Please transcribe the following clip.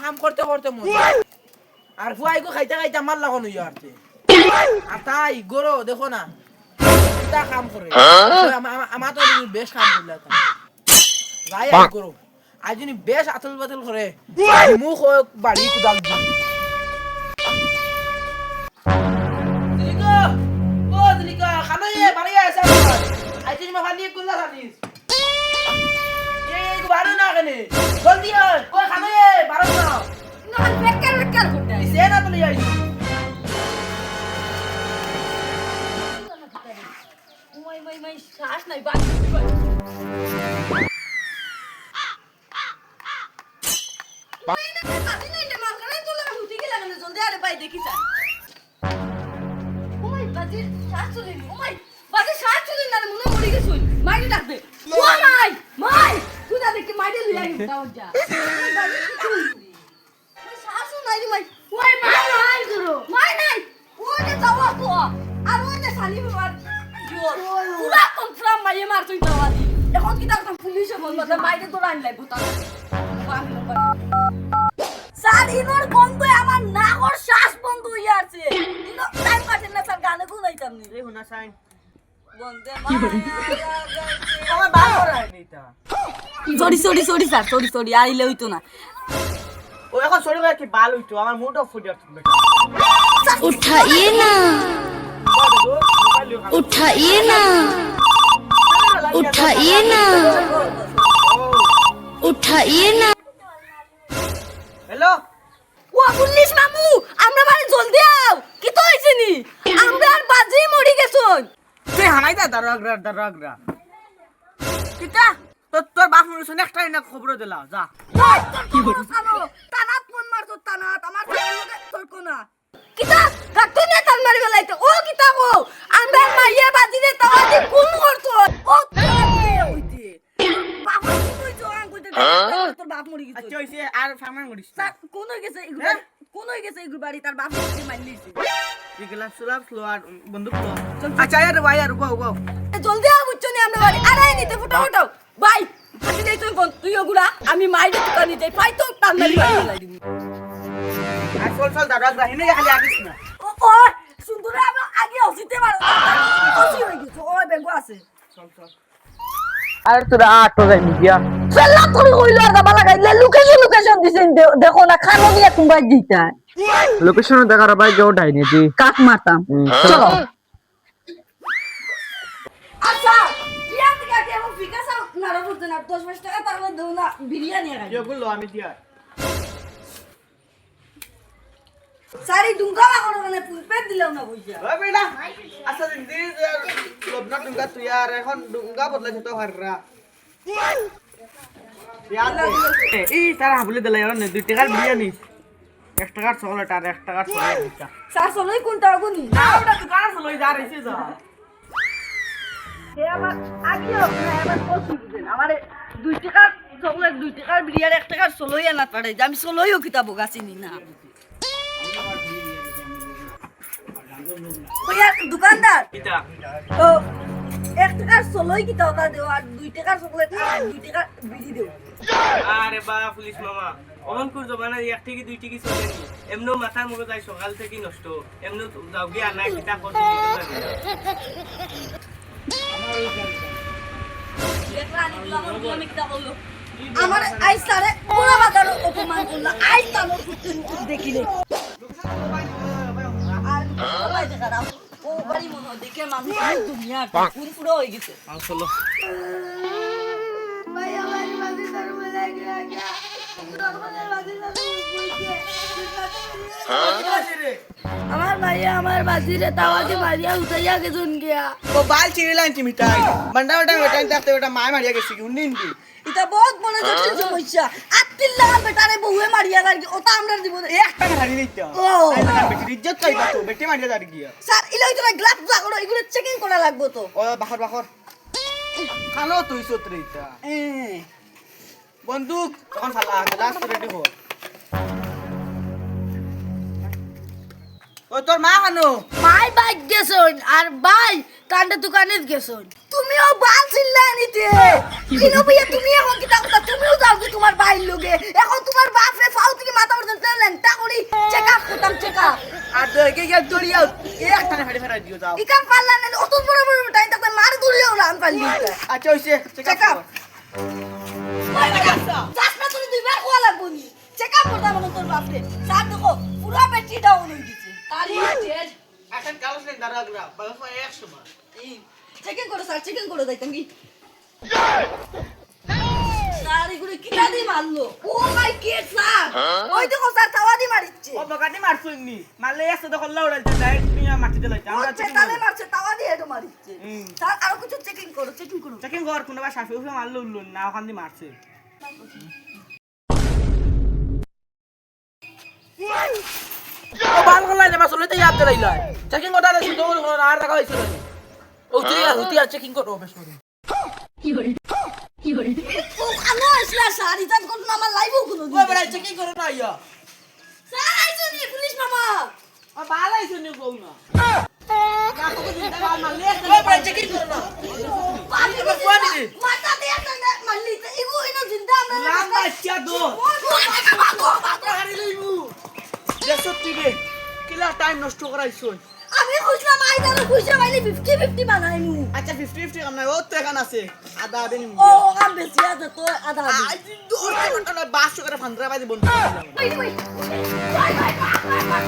কাম করতে করতে মজা আর ফুয়াইগো খাইতে খাইতে আমার লাগানো ইয়ে আরতে। আর তাই গরো দেখো না। তা কাম করে। আমা- আমার তো বেশ কাম করলে যাই আর গরো। আজ বেশ আতল বাতল করে মুখ বাড়ি কুদাল দি দিলিকা ও দিলিকা খানা বাড়ি। আছে আজ যদি মাফা নিয়ে কুল্লা খানিস বাড়ি না কেনে। জলদি কই খানা এ বাড়ি না। না বেকার না তুলি আইছি ওই ওই ওই শ্বাস নাই বাদ মাইরে ডাকবে। ও মাই মাই এখন কি তার পুলিশে বলব যে মাইরে তো আইন লাগবো তা স্যার ইনোর বন্ধ আমার নাগর শ্বাস বন্ধ হয়ে আছে ইনো টাইম কাটে না স্যার গানে গুনাইতাম নি রে হুনা sign sorry sorry sorry sir sorry sorry আর ইলে হইতো না। ও এখন সরি ভাই কি বাল হইতো। আমার মুড অফ ফুটে আসছে উঠাইয়ে না। উঠাইয়ে না। উঠাইয়ে না। উঠাইয়ে না। হ্যালো ও পুলিশ মামু! তুই হানাই দা দারগরা দারগরা কিটা তো তোর বাপ মনে শুনে একটা না খবর দিলা যা। কি বলি তানাত ফোন মারতো তানাত। আমার ছেলেকে তোর কোনা কিটা কাটতো নে তান মারি বেলাইতে ও কিটা গো আমরা মাইয়া বাজি দে তাও দি কোন করতো ও তোর বাপ মরি গেছে। আচ্ছা হইছে আর কোন গেছে? এগুলো? কোন হয়ে গেছে এগুলো বাড়ি তার বাপ মরি মারলিছে এগুলা সুলাভ স্লো আর বন্দুক আচ্ছা ইয়ার ভাই আর উবাও উবাও জলদি আও বুঝছ নি আমরা বাড়ি? আড়াই নিতে ফুটো ফুটো। ভাই হাতে দেই তুই কোন তুই ওগুলা আমি মাইরে দোকানে যাই পাই তো টান মারি লাই দিবি। আর চল চল দারগরা হিনে খালি আগিস না। ও ও সুন্দর আমি আগে অসিতে পারো অসি হয়ে গেছে। ও বেগো আছে। চল চল। আর তোরা আটো যাই নিয়া ফেলা করে কইলো আর গাবা লাগাইলে লোকেশন লোকেশন দিছেন দেখো না খানো দিয়া কুম্বাই দিতা। লোকেশন দেখার ভাই কেউ ডাইনি দি কাক মারতাম চলো। আচ্ছা ইয়া থেকে কি আমি ফিকাস না না 10 20 টাকা তাহলে দেও না বিরিয়ানি খাই এগুলো আমি দিয়া। সারি দুঙ্গা লাগানো মানে পুপে দিলেও না বুঝা ওই বেটা আচ্ছা দিদি লবনা ডুঙ্গা তুই আর এখন ডুঙ্গা বদলাইছে তো হাররা। এই তারা হাবলে দিলে দুই টাকার বিরিয়ানি। এক টাকার চকলেট আর এক টাকার চকলেট স্যার চলোই কোনটা আগুনি না ওটা দোকান আছে যা রইছে যা। আমার আগে না কষ্ট দিবেন। আমার দুই টাকার চকলেট দুই টাকার বিরিয়ানি এক টাকার চলোই আনা পারে যে আমি চলোইও কিতাব গাছিনি না দোকানদার? ও এক টাকার চলোই কিতা ওটা দেও আর দুই টাকার চকলেট আর দুই টাকার বিড়ি দেও আরে বা পুলিশ মামা। অহংকুর জমানা এক থেকে দুই টিকি চলে নি। এমনো মাথা মুখে যাই সকাল থেকে নষ্ট। এমনো যাও গিয়ে আনা কিতা করতে আমার আইস তারে পুরা বাজার অপমান। করল আইস তার দেখিলে আর বাড়ি মনে হয় দেখে মানুষ দুনিয়া পুরো হয়ে গেছে। চলো। আমার ভাইয়া আমার বাজিরে তাওয়াকে মারিয়া উঠাইয়া গেছুন গিয়া। ও বাল বান্ডা ওটা ওটাই দেখতে ওটা মায় মারিয়া গেছে কি উন্নিন এটা বহুত বড় জটিল সমস্যা। আত্মিল লাগা বেটারে বহুয়ে মারিয়া লাগি ওটা আমরা দিব এক টাকা হারি দিতে ও। বেটি ইজ্জত তো বেটি মারিয়া গিয়া। স্যার ইলো তো গ্লাভ লাগল এগুলো চেকিং করা লাগবো তো। ও বাখর বাখর খানো তুই সত্রে ইটা বন্দুক গ্লাস রেডি ও তোর মা খানো মাই বাইক গেছন আর ভাই কান্ডে দোকানে গেছন তুমিও বাল চিল্লা নিতে। ইনো ভাইয়া তুমি এখন কি কথা? তুমিও যাও কি তোমার ভাইয়ের লগে। এখন তোমার বাপ রে ফাউ থেকে মাথা পর্যন্ত লেংটা করি চেক আপ করতাম চেক আপ আর তো একে গিয়ে দড়িয়াও একটা ফাড়ি ফাড়া দিও যাও। ইকাম পারলা না অত বড় বড় টাইম থাকবে মার দুলিও রান পারলি আচ্ছা হইছে চেক আপ চাষটা তুই দুইবার খোয়া লাগবো নি। চেক আপ করতাম তোর বাপরে। স্যার দেখো পুরো পেটি ডাউন হয়ে গেছে। এখন কালো সেন দাঁড়া গরা বাবা 100 বার। চেকিং করো স্যার চেকিং করে যাইতাম কি স্যার এগুলো কিটা দিয়ে মারলো। Oh my god sir. ওই দেখো স্যার তাওয়া দিয়ে মারিচ্ছে। ও বগাটি মারছুন নি মারলে একশো দখল লাউড়াইতে ডাইরেক্ট তুমি মাটিতে লাইতে আমরা ও চেতালে মারছে তাওয়া দিয়ে এটা মারিচ্ছে। স্যার আরও কিছু চেকিং করো চেকিং করো। চেকিং কর কোন বা সাফি উফে মারলো উল্লু না ওখান দিয়ে মারছে। বাল গলাই না বাসলে তো ইয়াদ দিলাই চেকিং করতে আছে তো আর টাকা হইছে না ও তুই আর তুই আর চেকিং কর ও বেশ করে ও আনো আসলা স্যার ইতান করুন আমার লাইভও কোনো ও বড় চেকিং করো না ইয়া। স্যার আইছো নি পুলিশ মামা? ও বাল আইছে নি কও না। না? তো জিন্দা বাল মারলে ও বড় চেকিং করো না পানি এবার কোয়া দিদি। মাথা দিয়ে মারলি ইগো ইনো জিন্দা আমরা নাম বাচ্চা দো দেখছ টিভি। কিলা টাইম নষ্ট করাইছো আমি খুঁজলাম আইদারে খুঁজে পাইলি 50 50 বানাইমু আচ্ছা ফিফটি ফিফটি কাম নাই ও তো এখান আছে আদা আদে নিম ও কাম বেশি আছে তো আধা আধি আই দূর ঘণ্টা না বাসো করে ফান্দ্রা বাজি বন্ধ wait, wait, wait, wait.